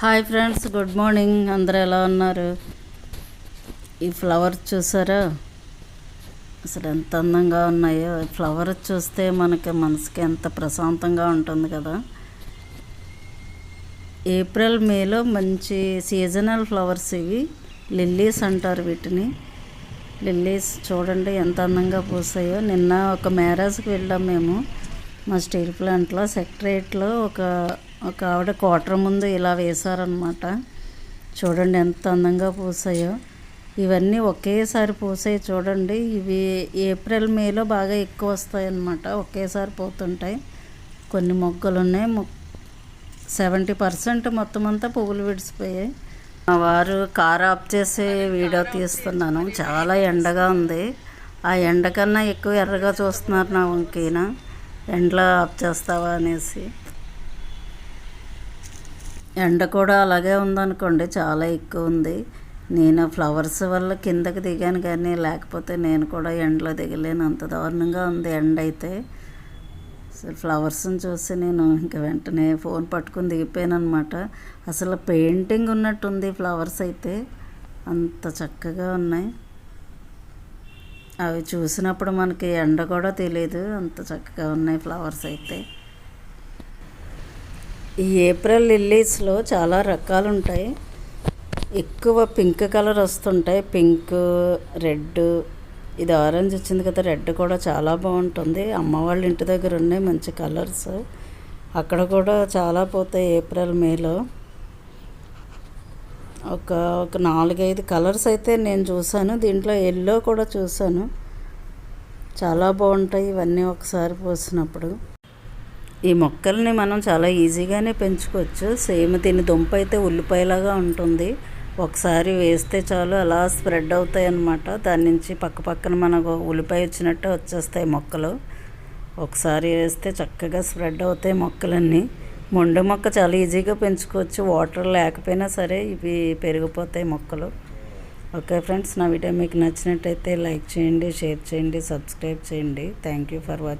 Hi friends good morning. అందరూ ఎలా ఉన్నారు? ఈ ఫ్లవర్స్ చూసారా? అసలు ఎంత అందంగా ఉన్నాయో. ఫ్లవర్ చూస్తే మనకి మనసుకి ఎంత ప్రశాంతంగా ఉంటుంది కదా. ఏప్రిల్ మేలో మంచి సీజనల్ ఫ్లవర్స్ ఇవి. లిల్లీస్ అంటారు వీటిని. లిల్లీస్ చూడండి ఎంత అందంగా పూసాయో. నిన్న ఒక మ్యారేజ్కి వెళ్ళాం మేము. మా స్టీల్ ప్లాంట్లో సెక్రటరేట్లో ఒక ఒక ఆవిడ క్వార్టర్ ముందు ఇలా వేశారనమాట చూడండి ఎంత అందంగా పూసాయో. ఇవన్నీ ఒకేసారి పూసాయి చూడండి. ఇవి ఏప్రిల్ మేలో బాగా ఎక్కువ వస్తాయన్నమాట. ఒకేసారి పోతుంటాయి. కొన్ని మొగ్గలు ఉన్నాయి మొ సెవెంటీ పర్సెంట్ మొత్తం అంతా పువ్వులు విడిసిపోయాయి మా వారు కార్ ఆఫ్ చేసి వీడియో తీస్తున్నాను. చాలా ఎండగా ఉంది. ఆ ఎండ కన్నా ఎక్కువ ఎర్రగా చూస్తున్నారు నా వంకైనా. ఎండలో ఆఫ్ చేస్తావా అనేసి. ఎండ కూడా అలాగే ఉందనుకోండి చాలా ఎక్కువ ఉంది. నేను ఫ్లవర్స్ వల్ల కిందకి దిగాను కానీ లేకపోతే నేను కూడా ఎండలో దిగలేను. అంత దారుణంగా ఉంది ఎండ అయితే. అసలు ఫ్లవర్స్ని చూసి నేను ఇంకా వెంటనే ఫోన్ పట్టుకుని దిగిపోయాను అనమాట అసలు పెయింటింగ్ ఉన్నట్టుంది ఫ్లవర్స్ అయితే. అంత చక్కగా ఉన్నాయి. అవి చూసినప్పుడు మనకి ఎండ కూడా తెలియదు అంత చక్కగా ఉన్నాయి ఫ్లవర్స్ అయితే. ఈ ఏప్రిల్ లిల్లీస్లో చాలా రకాలు ఉంటాయి ఎక్కువ పింక్ కలర్ వస్తుంటాయి. పింక్ రెడ్ ఇది ఆరెంజ్ వచ్చింది కదా రెడ్ కూడా చాలా బాగుంటుంది. అమ్మ వాళ్ళ ఇంటి దగ్గర ఉన్నాయి మంచి కలర్స్. అక్కడ కూడా చాలా పోతాయి ఏప్రిల్ మేలో. ఒక ఒక నాలుగైదు కలర్స్ అయితే నేను చూశాను. దీంట్లో ఎల్లో కూడా చూశాను. చాలా బాగుంటాయి ఇవన్నీ ఒకసారి పోసినప్పుడు. ఈ మొక్కల్ని మనం చాలా ఈజీగానే పెంచుకోవచ్చు. సేమ్ దీని దుంప అయితే ఉల్లిపాయలాగా ఉంటుంది. ఒకసారి వేస్తే చాలు అలా స్ప్రెడ్ అవుతాయి అన్నమాట దాని నుంచి పక్క పక్కన మనకు ఉల్లిపాయ వచ్చినట్టు వచ్చేస్తాయి మొక్కలు. ఒకసారి వేస్తే చక్కగా స్ప్రెడ్ అవుతాయి మొక్కలన్నీ. మొండి మొక్క చాలా ఈజీగా పెంచుకోవచ్చు. వాటర్ లేకపోయినా సరే ఇవి పెరిగిపోతాయి మొక్కలు. ఓకే ఫ్రెండ్స్ నా వీడియో మీకు నచ్చినట్టయితే లైక్ చేయండి షేర్ చేయండి సబ్స్క్రైబ్ చేయండి. Thank you for watching